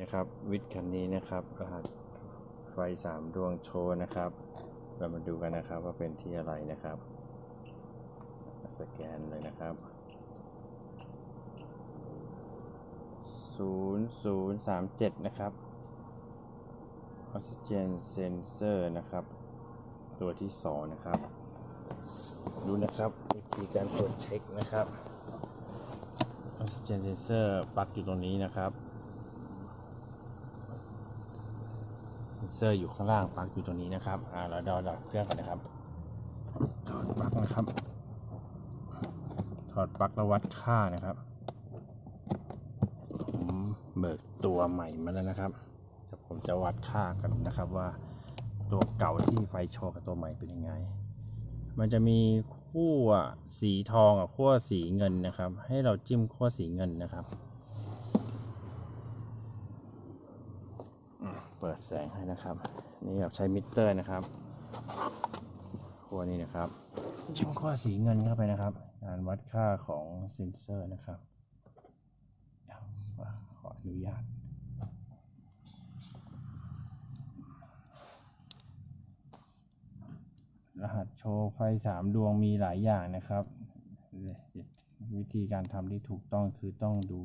นะครับวิทคันนี้นะครับรหัสไฟสามดวงโชว์นะครับ เรามาดูกันนะครับว่าเป็นที่อะไรนะครับ สแกนเลยนะครับ0037 นะครับออกซิเจนเซนเซอร์นะครับ ตัวที่สองนะครับ ดูนะครับ วิธีการตรวจเช็คนะครับออกซิเจนเซนเซอร์ปักอยู่ตรงนี้นะครับ เซอร์อยู่ข้างล่างปลั๊กอยู่ตรงนี้นะครับอ่าเราดาดับเครื่องกันนะครับถอดปลั๊กนะครับถอดปลั๊กแล้ววัดค่านะครับผมเบิกตัวใหม่มาแล้วนะครับเดี๋ยวผมจะวัดค่ากันนะครับว่าตัวเก่าที่ไฟโชว์กับตัวใหม่เป็นยังไง มันจะมีขั้วสีทองกับขั้วสีเงินนะครับ ให้เราจิ้มขั้วสีเงินนะครับ เปิดแสงให้นะครับ นี่แบบใช้มิเตอร์นะครับขั้วนี้นะครับจิ้มขั้วสีเงินเข้าไปนะครับ การวัดค่าของเซนเซอร์นะครับขออนุญาตรหัสโชว์ไฟสามดวงมีหลายอย่างนะครับ วิธีการทำที่ถูกต้องคือต้องดู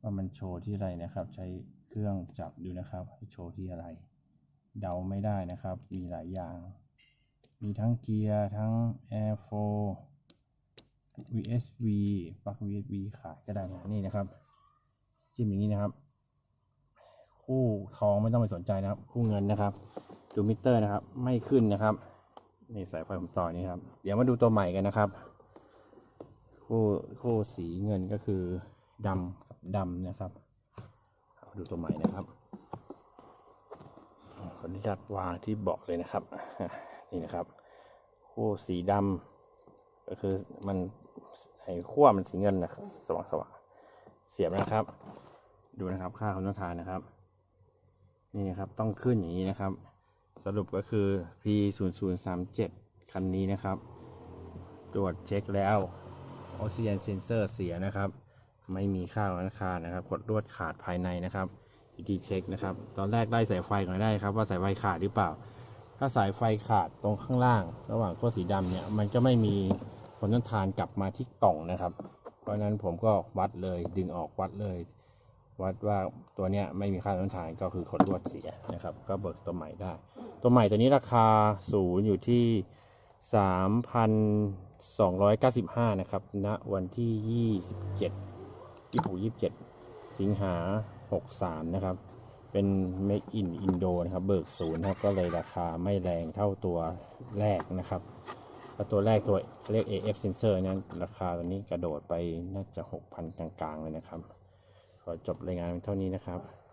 ว่ามันโชว์ที่อะไรนะครับ ใช้เครื่องจับดูนะครับโชว์ที่อะไร เดาไม่ได้นะครับ มีหลายอย่าง มีทั้งเกียร์ทั้ง Air 4 VSV ปลั๊ก VSV ขาดก็ได้นะนี่นะครับ จิ้มอย่างนี้นะครับ คู่ทองไม่ต้องไปสนใจนะครับ คู่เงินนะครับ ดูมิเตอร์นะครับ ไม่ขึ้นนะครับนี่สายไฟผมต่อนี่ครับ เดี๋ยวมาดูตัวใหม่กันนะครับ คู่คู่สีเงินก็คือ ดำกับดำนะครับดูตัวใหม่นะครับขออนุญาตวางที่เบาะเลยนะครับ นี่นะครับคู่สีดำก็คือมันไอ้ขั้วมันสีเงินนะครับสว่างสว่างๆเสียบนะครับ ดูนะครับค่าความต้านทานนะครับ นี่นะครับต้องขึ้นอย่างนี้นะครับ สรุปก็คือ P 0 0 3 7คันนี้นะครับ ตรวจเช็คแล้วออกซิเจนเซนเซอร์เสียนะครับ ไม่มีค่าของราคานะครับ กดลวดขาดภายในนะครับ วิธีเช็คนะครับ ตอนแรกไล่สายไฟก่อนได้ครับ ว่าสายไฟขาดหรือเปล่า ถ้าสายไฟขาดตรงข้างล่าง ระหว่างขั้วสีดำเนี่ยมันจะไม่มีผลต้านทานกลับมาที่กล่องนะครับ เพราะฉะนั้นผมก็วัดเลยดึงออกวัดเลย วัดว่าตัวเนี้ยไม่มีค่าต้านทานก็คือขดลวดเสียนะครับ ก็เบิกตัวใหม่ได้ ตัวใหม่ตัวนี้ราคาศูนย์อยู่ที่3,295 นะครับณวันที่ 27 26 27สิงหาหกสามนะครับ เป็น Make in Indo นะครับ เบิกศูนย์นะครับ ก็เลยราคาไม่แรงเท่าตัวแรกนะครับแล้วตัวแรกตัวเลข AF Sensor นั้นราคาตัวนี้กระโดดไปน่าจะ 6,000 กลางๆ เลยนะครับ ขอจบรายงานเท่านี้นะครับ